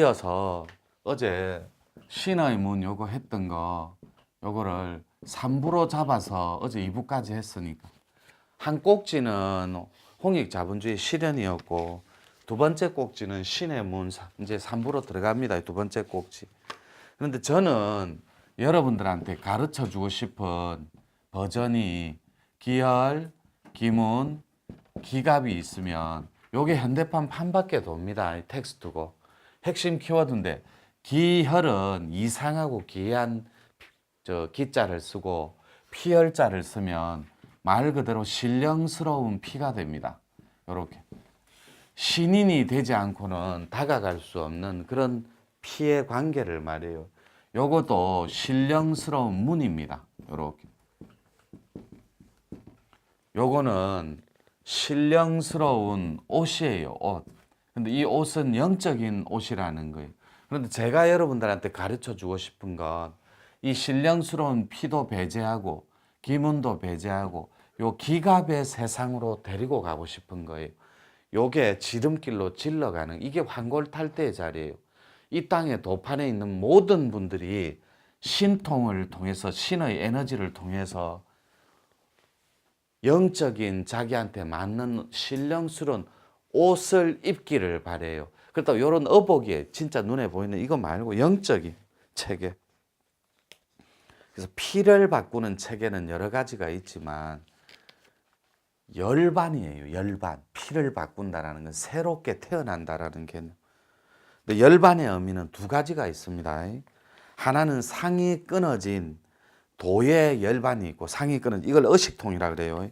이어서 어제 신의 문 요거 했던 거 요거를 3부로 잡아서 어제 2부까지 했으니까 한 꼭지는 홍익 자본주의 실현이었고 두 번째 꼭지는 신의 문 사- 이제 3부로 들어갑니다. 두 번째 꼭지. 그런데 저는 여러분들한테 가르쳐 주고 싶은 버전이 기열, 기문, 기갑이 있으면 요게 현대판 판밖에 돕니다. 이 텍스트고. 핵심 키워드인데 기혈은 이상하고 기이한 저 기자를 쓰고 피혈자를 쓰면 말 그대로 신령스러운 피가 됩니다. 요렇게. 신인이 되지 않고는 다가갈 수 없는 그런 피의 관계를 말해요. 요것도 신령스러운 문입니다. 요렇게. 요거는 신령스러운 옷이에요, 옷. 근데 이 옷은 영적인 옷이라는 거예요. 그런데 제가 여러분들한테 가르쳐 주고 싶은 건 이 신령스러운 피도 배제하고 기문도 배제하고 요 기갑의 세상으로 데리고 가고 싶은 거예요. 요게 지름길로 질러가는 이게 환골탈태의 자리예요. 이 땅에 도판에 있는 모든 분들이 신통을 통해서 신의 에너지를 통해서 영적인 자기한테 맞는 신령스러운 옷을 입기를 바래요. 그렇다고 이런 어복이 진짜 눈에 보이는 이거 말고 영적인 체계. 그래서 피를 바꾸는 체계는 여러 가지가 있지만 열반이에요. 열반. 피를 바꾼다라는 건 새롭게 태어난다라는 개념. 근데 열반의 의미는 두 가지가 있습니다. 하나는 상이 끊어진 도의 열반이 있고 상이 끊어진 이걸 의식통이라 그래요.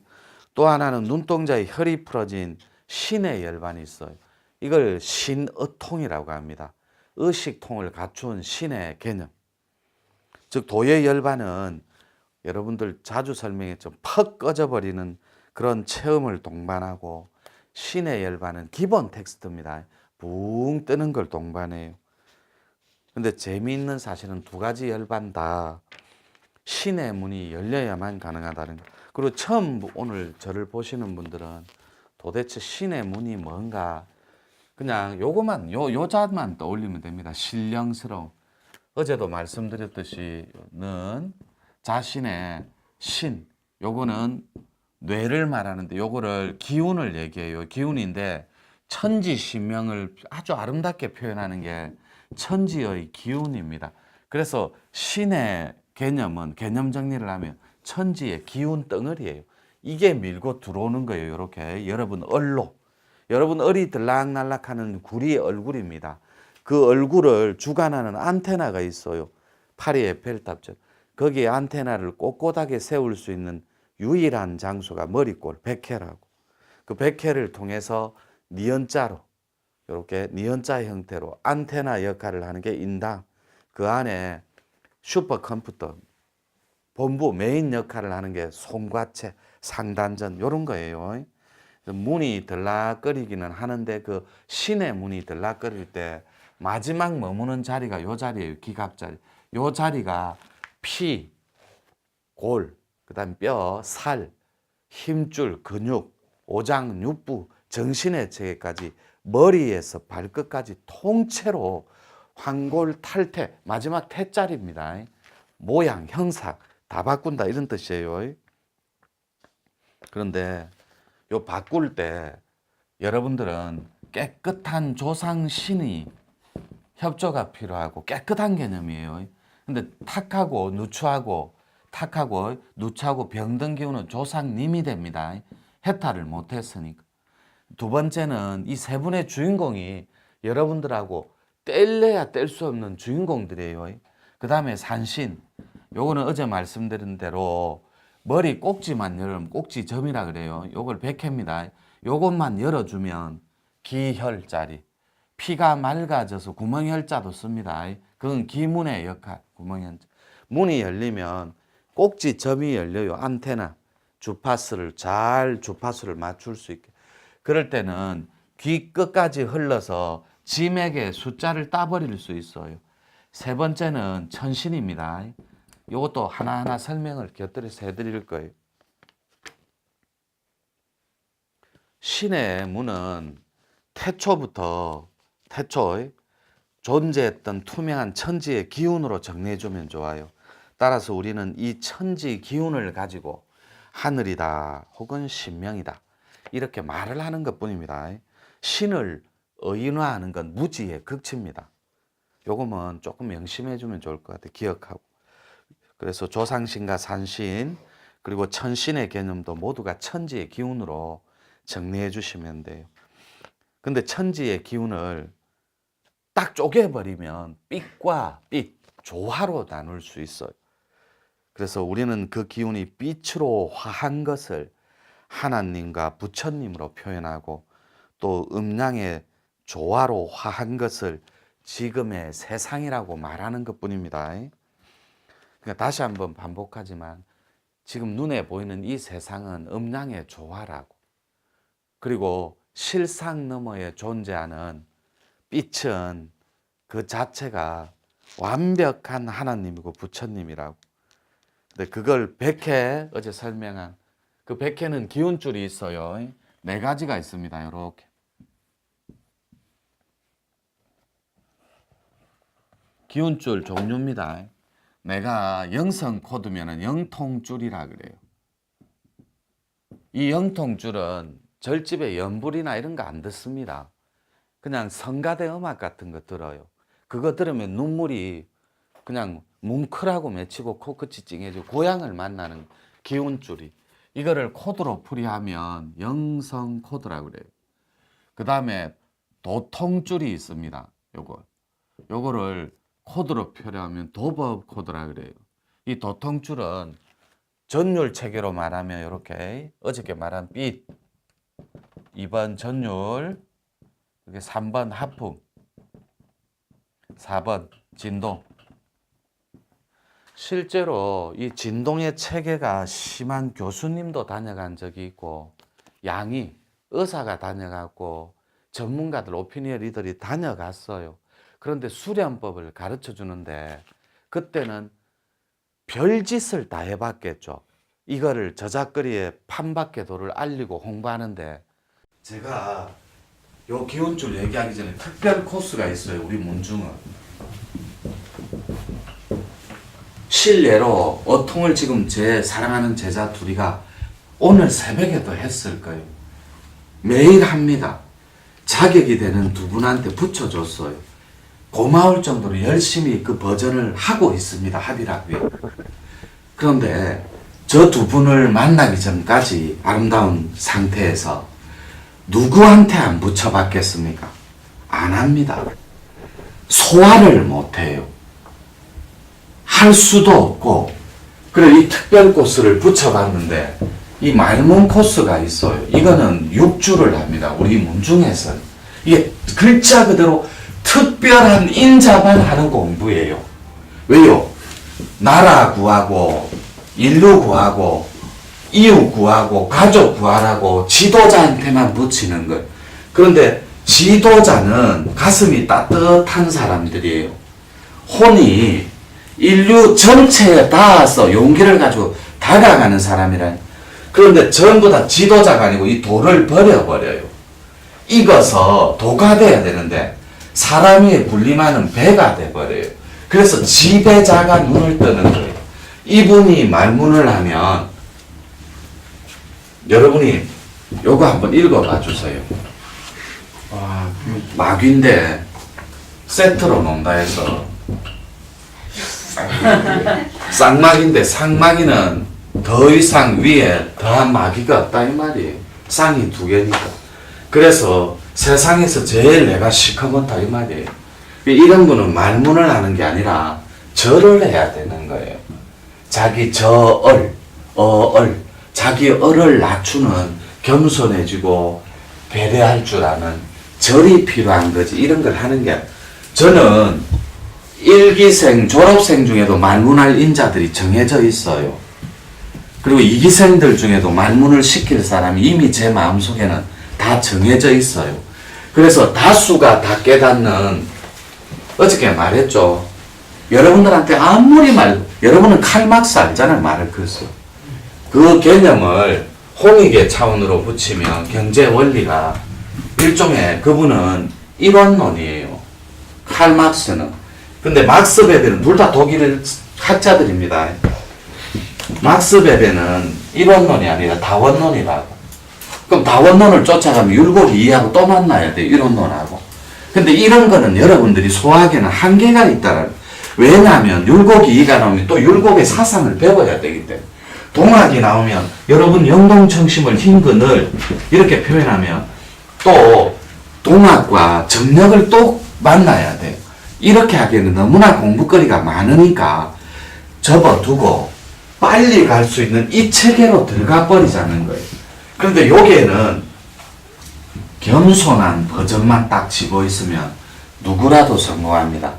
또 하나는 눈동자의 혈이 풀어진 신의 열반이 있어요. 이걸 신의통이라고 합니다. 의식통을 갖춘 신의 개념. 즉 도의 열반은 여러분들 자주 설명했죠. 퍽 꺼져버리는 그런 체험을 동반하고 신의 열반은 기본 텍스트입니다. 붕 뜨는 걸 동반해요. 근데 재미있는 사실은 두 가지 열반 다 신의 문이 열려야만 가능하다는 거. 그리고 처음 오늘 저를 보시는 분들은 도대체 신의 문이 뭔가 그냥 요거만 요 요자만 떠올리면 됩니다. 신령스러운 어제도 말씀드렸듯이는 자신의 신 요거는 뇌를 말하는데 요거를 기운을 얘기해요. 기운인데 천지 신명을 아주 아름답게 표현하는 게 천지의 기운입니다. 그래서 신의 개념은 개념 정리를 하면 천지의 기운 덩어리예요. 이게 밀고 들어오는 거예요. 이렇게 여러분 얼로 여러분 얼이 들락날락하는 구리의 얼굴입니다. 그 얼굴을 주관하는 안테나가 있어요. 파리 에펠탑처럼 거기에 안테나를 꼿꼿하게 세울 수 있는 유일한 장소가 머리꼴 백회라고. 그 백회를 통해서 니은자로 이렇게 니은자 형태로 안테나 역할을 하는 게 인당. 그 안에 슈퍼컴퓨터 본부 메인 역할을 하는 게 송과체, 상단전 이런 거예요. 문이 들락거리기는 하는데 그 신의 문이 들락거릴 때 마지막 머무는 자리가 요 자리예요. 기갑 자리. 요 자리가 피, 골, 그다음 뼈, 살, 힘줄, 근육, 오장, 육부, 정신의 체계까지 머리에서 발끝까지 통째로 황골 탈퇴 마지막 태자리입니다. 모양, 형상 다 바꾼다 이런 뜻이에요. 그런데 요 바꿀 때 여러분들은 깨끗한 조상 신이 협조가 필요하고 깨끗한 개념이에요. 근데 탁하고 누추하고 탁하고 누추하고 병든 기운은 조상님이 됩니다. 해탈을 못했으니까. 두 번째는 이 세 분의 주인공이 여러분들하고 뗄래야 뗄 수 없는 주인공들이에요. 그 다음에 산신. 요거는 어제 말씀드린 대로 머리 꼭지만 열으면 꼭지점이라 그래요. 요걸 백회입니다. 요것만 열어주면 기혈자리. 피가 맑아져서 구멍혈자도 씁니다. 그건 기문의 역할, 구멍혈자. 문이 열리면 꼭지점이 열려요. 안테나. 주파수를 잘 주파수를 맞출 수 있게. 그럴 때는 귀 끝까지 흘러서 짐에게 숫자를 따버릴 수 있어요. 세 번째는 천신입니다. 이것도 하나하나 설명을 곁들여서 해드릴 거예요. 신의 문은 태초부터 태초 존재했던 투명한 천지의 기운으로 정리해주면 좋아요. 따라서 우리는 이 천지 기운을 가지고 하늘이다 혹은 신명이다 이렇게 말을 하는 것 뿐입니다. 신을 의인화하는 건 무지의 극치입니다. 요거면 조금 명심해 주면 좋을 것 같아요. 기억하고. 그래서 조상신과 산신 그리고 천신의 개념도 모두가 천지의 기운으로 정리해 주시면 돼요. 근데 천지의 기운을 딱 쪼개버리면 빛과 빛, 조화로 나눌 수 있어요. 그래서 우리는 그 기운이 빛으로 화한 것을 하나님과 부처님으로 표현하고 또 음양의 조화로 화한 것을 지금의 세상이라고 말하는 것 뿐입니다. 그러니까 다시 한번 반복하지만 지금 눈에 보이는 이 세상은 음양의 조화라고 그리고 실상 너머에 존재하는 빛은 그 자체가 완벽한 하나님이고 부처님이라고. 근데 그걸 백해 어제 설명한 그 백해는 기운줄이 있어요. 네 가지가 있습니다. 이렇게. 기운줄 종류입니다. 내가 영성 코드면은 영통줄이라 그래요. 이 영통줄은 절집에 연불이나 이런 거 안 듣습니다. 그냥 성가대 음악 같은 거 들어요. 그거 들으면 눈물이 그냥 뭉클하고 맺히고 코끝이 찡해지고 고향을 만나는 기운줄이 이거를 코드로 풀이하면 영성 코드라 그래요. 그 다음에 도통줄이 있습니다. 요거 요거를 코드로 표현하면 도법 코드라 그래요. 이 도통줄은 전율 체계로 말하면 이렇게 어저께 말한 빛 2번 전율 이게 3번 하품 4번 진동 실제로 이 진동의 체계가 심한 교수님도 다녀간 적이 있고 양이 의사가 다녀갔고 전문가들 오피니언 리더들이 다녀갔어요. 그런데 수련법을 가르쳐 주는데 그때는 별짓을 다 해봤겠죠. 이거를 저작거리에 판박궤도를 알리고 홍보하는데 제가 요 기운줄 얘기하기 전에 특별 코스가 있어요. 우리 문중은 실례로 어통을 지금 제 사랑하는 제자 둘이가 오늘 새벽에도 했을 거예요. 매일 합니다. 자격이 되는 두 분한테 붙여줬어요. 고마울 정도로 열심히 그 버전을 하고 있습니다. 합의라고요. 그런데 저 두 분을 만나기 전까지 아름다운 상태에서 누구한테 안 붙여봤겠습니까? 안 합니다. 소화를 못해요. 할 수도 없고, 그래, 이 특별 코스를 붙여봤는데, 이 말문 코스가 있어요. 이거는 육주를 합니다. 우리 문중에서. 이게 글자 그대로 특별한 인자만 하는 공부예요. 왜요? 나라 구하고, 인류 구하고, 이웃 구하고, 가족 구하라고 지도자한테만 붙이는 걸. 그런데 지도자는 가슴이 따뜻한 사람들이에요. 혼이 인류 전체에 닿아서 용기를 가지고 다가가는 사람이라. 그런데 전부 다 지도자가 아니고 이 도를 버려버려요. 익어서 도가 돼야 되는데 사람이 군림하는 배가 돼버려요. 그래서 지배자가 눈을 뜨는 거예요. 이분이 말문을 하면 여러분이 요거 한번 읽어봐 주세요. 와, 마귀인데 세트로 논다 해서 쌍마귀인데 상마귀는 더 이상 위에 더한 마귀가 없다 이 말이에요. 쌍이 두 개니까. 그래서 세상에서 제일 내가 시커멓다 이 말이에요. 이런 분은 말문을 하는 게 아니라 절을 해야 되는 거예요. 자기 저얼, 어얼, 자기 얼을 낮추는 겸손해지고 배려할 줄 아는 절이 필요한 거지. 이런 걸 하는 게. 저는 일기생, 졸업생 중에도 말문할 인자들이 정해져 있어요. 그리고 이기생들 중에도 말문을 시킬 사람이 이미 제 마음속에는 다 정해져 있어요. 그래서 다수가 다 깨닫는 어저께 말했죠. 여러분들한테 아무리 말, 여러분은 칼막스 알잖아요. 말을 글쎄. 그 개념을 홍익의 차원으로 붙이면 경제 원리가 일종의 그분은 일원론이에요. 칼 막스는. 근데 막스 베베는 둘 다 독일 학자들입니다. 막스 베베는 이론론이 아니라 다원론이라고. 그럼 다 원론을 쫓아가면 율곡이 이해하고 또 만나야 돼, 이론론하고. 근데 이런 거는 여러분들이 소화하기에는 한계가 있다는. 왜냐하면 율곡이 이해가 나오면 또 율곡의 사상을 배워야 되기 때문에. 동학이 나오면 여러분 영동청심을 흰 그늘 이렇게 표현하면 또 동학과 정력을 또 만나야 돼요. 이렇게 하기에는 너무나 공부거리가 많으니까 접어두고 빨리 갈 수 있는 이 체계로 들어가 버리자는 거예요. 그런데 여기에는 겸손한 버전만 딱 집어 있으면 누구라도 성공합니다.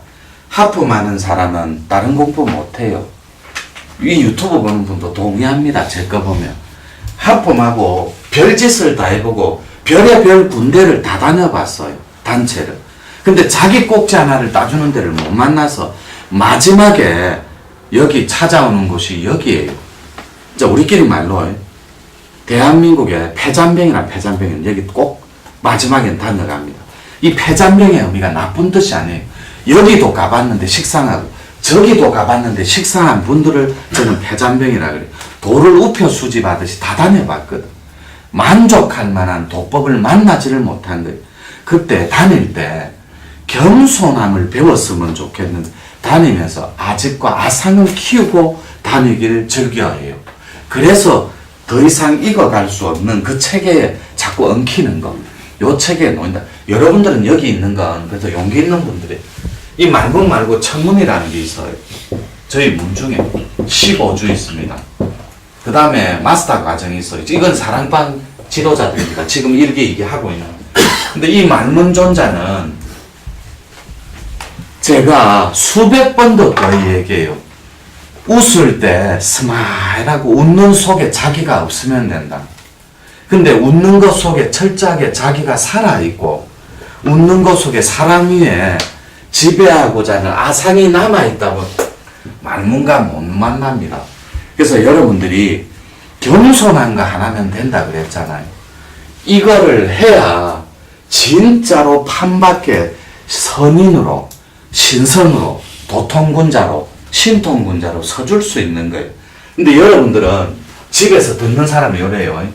하품하는 사람은 다른 공부 못해요. 이 유튜브 보는 분도 동의합니다. 제 거 보면. 하품하고 별짓을 다 해보고 별의별 군대를 다 다녀봤어요. 단체를. 근데 자기 꼭지 하나를 따주는 데를 못 만나서 마지막에 여기 찾아오는 곳이 여기에요. 자, 우리끼리 말로 대한민국의 폐잔병이란 폐잔병은 여기 꼭 마지막엔 다녀갑니다. 이 폐잔병의 의미가 나쁜 뜻이 아니에요. 여기도 가봤는데 식상하고 저기도 가봤는데 식상한 분들을 저는 폐잔병이라 그래요. 돌을 우표 수집하듯이 다 다녀봤거든. 만족할 만한 도법을 만나지를 못한 거예요. 그때 다닐 때 겸손함을 배웠으면 좋겠는데 다니면서 아직과 아상을 키우고 다니기를 즐겨야 해요. 그래서 더 이상 익어갈 수 없는 그 체계에 자꾸 엉키는 거. 요 체계에 놓인다. 여러분들은 여기 있는 건 그래도 용기 있는 분들이 이 말문 말고 천문이라는 게 있어요. 저희 문 중에 15주 있습니다. 그 다음에 마스터 과정이 있어요. 이건 사랑방 지도자들입니다. 지금 일기 이게 하고 있는. 근데 이 만문존자는 제가 수백 번도 거의 얘기해요. 웃을 때 스마일하고 웃는 속에 자기가 없으면 된다. 근데 웃는 것 속에 철저하게 자기가 살아있고 웃는 것 속에 사람 위에 지배하고자 하는 아상이 남아있다고 말문과 못 만납니다. 그래서 여러분들이 겸손한 거 하나면 된다 그랬잖아요. 이거를 해야 진짜로 판밖에 선인으로 신성으로 도통군자로 신통군자로 서줄 수 있는 거예요. 근데 여러분들은 집에서 듣는 사람이 이래요.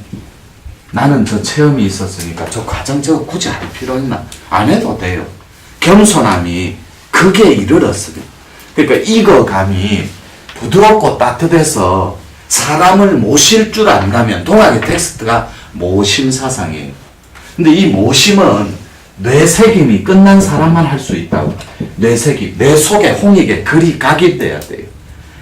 나는 저 체험이 있었으니까 저 과정 저거 굳이 할 필요 있나? 안 해도 돼요. 겸손함이 그게 이르렀습니다. 그러니까 익어감이 부드럽고 따뜻해서 사람을 모실 줄 안다면 동학의 텍스트가 모심 사상이에요. 근데 이 모심은 뇌색임이 끝난 사람만 할 수 있다고. 뇌색임, 뇌 속에 홍익에 글이 각입돼야 돼요.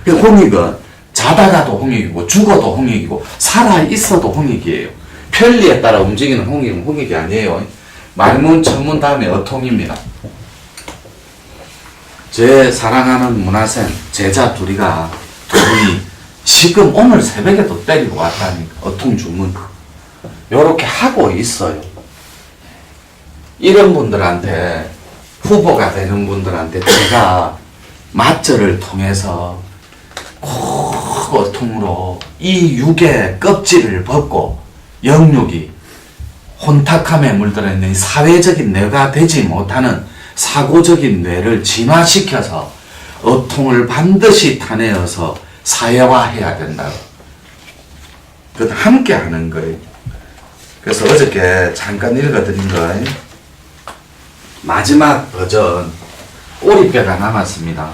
그 홍익은 자다가도 홍익이고 죽어도 홍익이고 살아 있어도 홍익이에요. 편리에 따라 움직이는 홍익은 홍익이 아니에요. 말문, 천문 다음에 어통입니다. 제 사랑하는 문화생 제자 둘이가 두 분이 지금 오늘 새벽에도 때리고 왔다니까 어통 주문 요렇게 하고 있어요. 이런 분들한테 후보가 되는 분들한테 제가 맞절을 통해서 꼭 어통으로 이 육의 껍질을 벗고 영육이 혼탁함에 물들어 있는 사회적인 뇌가 되지 못하는 사고적인 뇌를 진화시켜서 어통을 반드시 타내어서 사회화해야 된다. 그 함께 하는 거예요. 그래서 어저께 잠깐 읽어드린 거 마지막 버전 꼬리뼈가 남았습니다.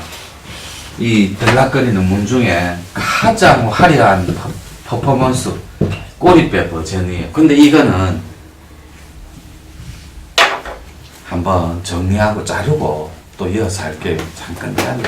이 들락거리는 문 중에 가장 화려한 퍼- 퍼포먼스 꼬리뼈 버전이에요. 근데 이거는 한번 정리하고 자르고 또 이어서 할게요. 잠깐 기다려.